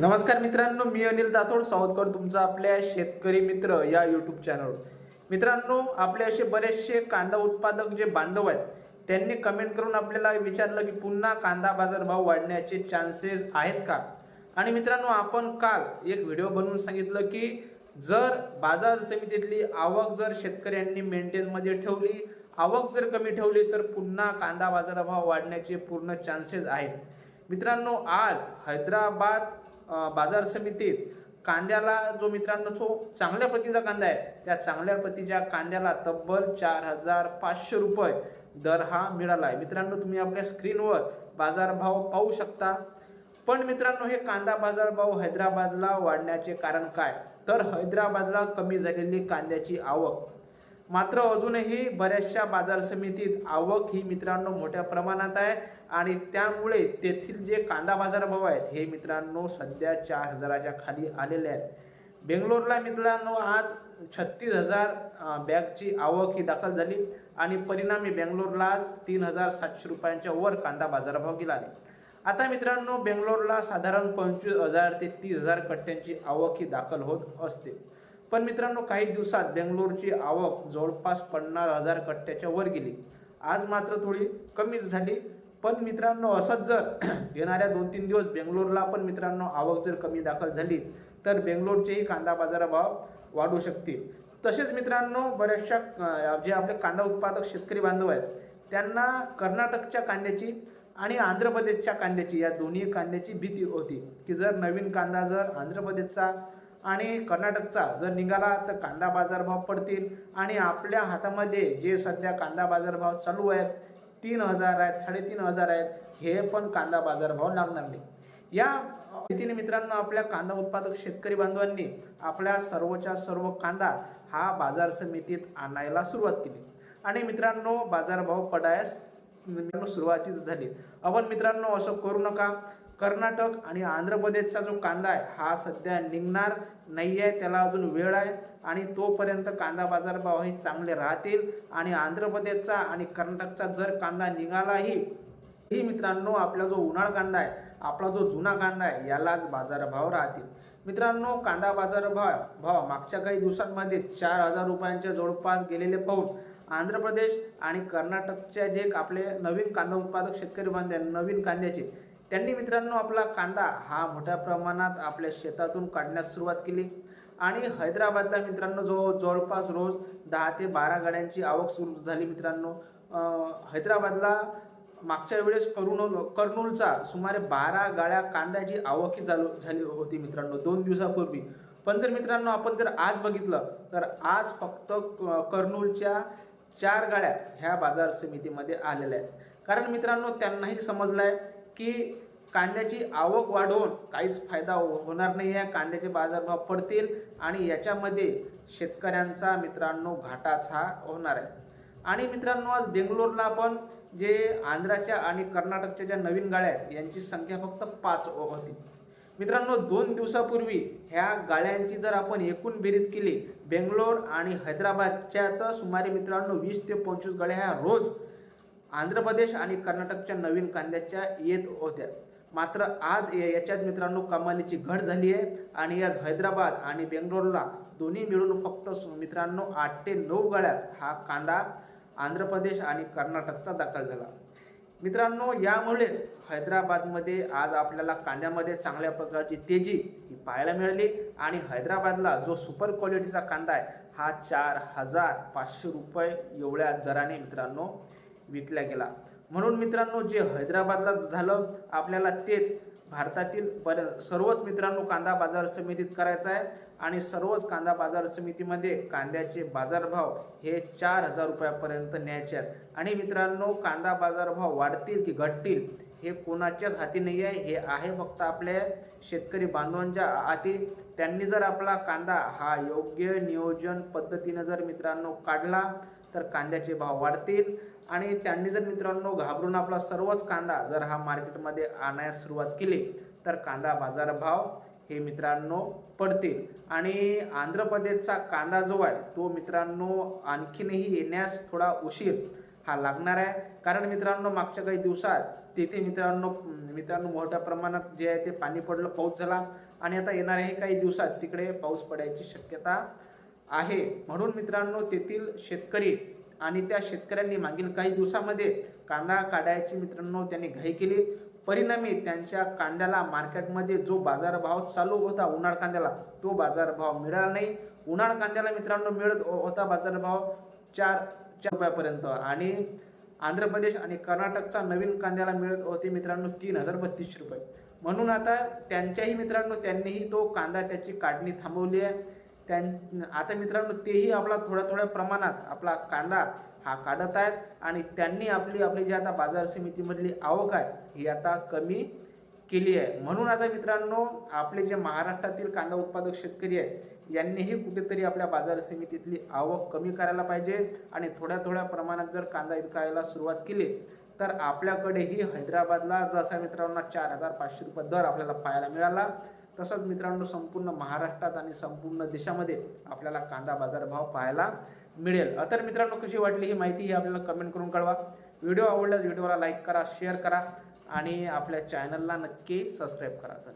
नमस्कार मित्रांनो मी अनिल दातोड. स्वागत करतो तुमचं आपल्या शेतकरी मित्र या यूट्यूब चॅनलवर मित्रांनो आपले असे बरेचसे कांदा उत्पादक जे बांधव आहेत त्यांनी कमेंट करून आपल्याला विचारलं की पुन्हा कांदा बाजार भाव वाढण्याचे चान्सेस आहेत का? आणि मित्रांनो आपण काल एक व्हिडिओ बनवून सांगितलं की जर बाजार समितीतली आवक जर शेतकऱ्यांनी मेंटेनमध्ये ठेवली आवक जर कमी ठेवली तर पुन्हा कांदा बाजारभाव वाढण्याचे पूर्ण चान्सेस आहेत. मित्रांनो आज हैदराबाद बाजार समितीत कांद्याला जो मित्रांनो जो चांगल्या प्रतीचा कांदा आहे त्या चांगल्या प्रतीच्या कांद्याला तब्बल चार हजार पाचशे रुपये दर हा मिळाला आहे. मित्रांनो तुम्ही आपल्या स्क्रीनवर बाजारभाव पाहू शकता. पण मित्रांनो हे कांदा बाजारभाव हैदराबादला वाढण्याचे कारण काय? तर हैदराबादला कमी झालेली कांद्याची आवक मात्र अजूनही बऱ्याचशा बाजार समितीत आवक ही मित्रांनो मोठ्या प्रमाणात आहे आणि त्यामुळे तेथील जे कांदा बाजारभाव आहेत हे मित्रांनो सध्या चार हजाराच्या खाली आलेले आहेत. बेंगलोरला मित्रांनो आज छत्तीस हजार बॅगची आवक ही दाखल झाली आणि परिणामी बेंगलोरला आज तीन हजार सातशे रुपयांच्या वर कांदा बाजारभाव गेला आता मित्रांनो बेंगलोरला साधारण पंचवीस हजार ते तीस हजार कट्ट्यांची आवक ही दाखल होत असते. पण मित्रांनो काही दिवसात बेंगलोरची आवक जवळपास पन्नास हजार कट्ट्याच्या वर गेली. आज मात्र थोडी कमी झाली. पण मित्रांनो असंच जर येणाऱ्या दोन तीन दिवस बेंगलोरला पण मित्रांनो आवक जर कमी दाखल झाली तर बेंगलोरचेही कांदा बाजारभाव वाढू शकतील. तसेच मित्रांनो बऱ्याचशा जे आपले कांदा उत्पादक शेतकरी बांधव आहेत त्यांना कर्नाटकच्या कांद्याची आणि आंध्र प्रदेशच्या कांद्याची या दोन्ही कांद्याची भीती होती. की जर नवीन कांदा जर आंध्र प्रदेशचा आणि कर्नाटकचा जर निघाला तर कांदा बाजारभाव पडतील. आणि आपल्या हातामध्ये जे सध्या कांदा बाजारभाव चालू आहेत तीन हजार आहेत साडेतीन हजार आहेत हे पण कांदा बाजारभाव लागणार नाही. या रीतीने मित्रांनो आपल्या कांदा उत्पादक शेतकरी बांधवांनी आपल्या सर्वच्या सर्व कांदा हा बाजार समितीत आणायला सुरुवात केली. आणि मित्रांनो बाजारभाव पडायस मित्रांनो सुरुवातीच झाली. आपण मित्रांनो असं करू नका. कर्नाटक आणि आंध्र प्रदेशचा जो कांदा आहे हा सध्या निघणार नाही आहे त्याला अजून वेळ आहे आणि तोपर्यंत कांदा बाजारभाव हे चांगले राहतील. आणि आंध्र प्रदेशचा आणि कर्नाटकचा जर कांदा निघालाही ही मित्रांनो आपला जो उन्हाळ कांदा आहे आपला जो जुना कांदा आहे यालाच बाजारभाव राहतील. मित्रांनो कांदा बाजारभाव भाव मागच्या काही दिवसांमध्ये चार हजार रुपयांच्या जवळपास गेलेले पाहून आंध्र प्रदेश आणि कर्नाटकच्या जे आपले नवीन कांदा उत्पादक शेतकरी बांधव नवीन कांद्याचे त्यांनी मित्रांनो आपला कांदा हा मोठ्या प्रमाणात आपल्या शेतातून काढण्यास सुरुवात केली. आणि हैदराबादला मित्रांनो जो जवळपास रोज दहा ते बारा गाड्यांची आवक सुरू झाली मित्रांनो. हैदराबादला मागच्या वेळेस करुण कर्नूलचा सुमारे बारा गाड्या कांद्याची आवकी चालू झाली होती मित्रांनो दोन दिवसापूर्वी. पण जर मित्रांनो आपण जर आज बघितलं तर आज फक्त क- कर्नूलच्या चार गाड्या ह्या बाजार समितीमध्ये आलेल्या आहेत. कारण मित्रांनो त्यांनाही समजलं आहे की कांद्याची आवक वाढवून काहीच फायदा हो- होणार नाही आहे कांद्याचे बाजारभाव पडतील आणि याच्यामध्ये शेतकऱ्यांचा मित्रांनो घाटाच हा होणार आहे. आणि मित्रांनो आज बेंगलोरला पण जे आंध्राच्या आणि कर्नाटकच्या ज्या नवीन गाड्या आहेत यांची संख्या फक्त पाच होती. मित्रांनो दोन दिवसापूर्वी ह्या गाड्यांची जर आपण एकूण बेरीज केली बेंगलोर आणि हैदराबादच्या तर सुमारे मित्रांनो वीस ते पंचवीस गाड्या ह्या रोज आंध्र प्रदेश आणि कर्नाटकच्या नवीन कांद्याच्या येत होत्या. मात्र आज याच्यात मित्रांनो कमालीची घट झाली आहे आणि यात हैदराबाद आणि बेंगलोरला दोन्ही मिळून फक्त मित्रांनो आठ ते नऊ गळ्यात हा कांदा आंध्र प्रदेश आणि कर्नाटकचा दाखल झाला. मित्रांनो यामुळेच हैदराबादमध्ये आज आपल्याला कांद्यामध्ये चांगल्या प्रकारची तेजी ही पाहायला मिळाली आणि हैदराबादला जो सुपर क्वालिटीचा कांदा आहे हा चार हजार पाचशे रुपये एवढ्या दराने मित्रांनो विकला गेला. म्हणून मित्रांनो जे हैदराबादला झालं आपल्याला तेच भारतातील पर सर्वच मित्रांनो कांदा बाजार समितीत करायचं आहे. आणि सर्वच कांदा बाजार समितीमध्ये कांद्याचे बाजारभाव हे चार हजार रुपयापर्यंत न्यायचे आहेत. आणि मित्रांनो कांदा बाजारभाव वाढतील की घटतील हे कोणाच्याच हाती नाही आहे. हे आहे फक्त आपल्या शेतकरी बांधवांच्या हाती. त्यांनी जर आपला कांदा हा योग्य नियोजन पद्धतीनं जर मित्रांनो काढला तर कांद्याचे भाव वाढतील. आणि त्यांनी जर मित्रांनो घाबरून आपला सर्वच कांदा जर हा मार्केटमध्ये आणायला सुरुवात केली तर कांदा बाजारभाव हे मित्रांनो पडतील. आणि आंध्र प्रदेशचा कांदा जो आहे तो मित्रांनो आणखीनही येण्यास थोडा उशीर हा लागणार आहे. कारण मित्रांनो मागच्या काही दिवसात तेथे मित्रांनो मित्रांनो मोठ्या प्रमाणात जे आहे ते पाणी पडलं पाऊस झाला. आणि आता येणाऱ्याही काही दिवसात तिकडे पाऊस पडायची शक्यता आहे. म्हणून मित्रांनो तेथील शेतकरी आणि त्या शेतकऱ्यांनी मागील काही दिवसामध्ये कांदा काढायची मित्रांनो त्यांनी घाई केली. परिणामी त्यांच्या कांद्याला मार्केटमध्ये जो बाजारभाव चालू होता उन्हाळ कांद्याला तो बाजारभाव मिळाला नाही. उन्हाळ कांद्याला मित्रांनो मिळत हो-, होता बाजारभाव चार चार रुपयापर्यंत. आणि आंध्र प्रदेश आणि कर्नाटकचा नवीन कांद्याला मिळत होते मित्रांनो तीन हजार बत्तीसशे रुपये. म्हणून आता त्यांच्याही मित्रांनो त्यांनीही तो कांदा त्याची काढणी थांबवली आहे. त्यां आता मित्रांनो तेही आपला थोड्या थोड्या प्रमाणात आपला कांदा हा काढत आहेत आणि त्यांनी आपली आपली जी आता बाजार समितीमधली आवक आहे ही आता कमी केली आहे. म्हणून आता मित्रांनो आपले जे महाराष्ट्रातील कांदा उत्पादक शेतकरी आहे यांनीही कुठेतरी आपल्या बाजार समितीतली आवक कमी करायला पाहिजे आणि थोड्या थोड्या प्रमाणात जर कांदा विकायला सुरुवात केली तर आपल्याकडेही हैदराबादला जसा मित्रांनो चार हजार पाचशे रुपये दर आपल्याला पाहायला मिळाला. तसंच मित्रांनो संपूर्ण महाराष्ट्रात आणि संपूर्ण देशामध्ये आपल्याला कांदा बाजारभाव पाहायला मिळेल. तर मित्रांनो कशी वाटली ही माहिती ही आपल्याला कमेंट करून कळवा. व्हिडिओ आवडल्यास व्हिडिओला लाईक करा शेअर करा आणि आपल्या चॅनलला नक्की सबस्क्राईब करा.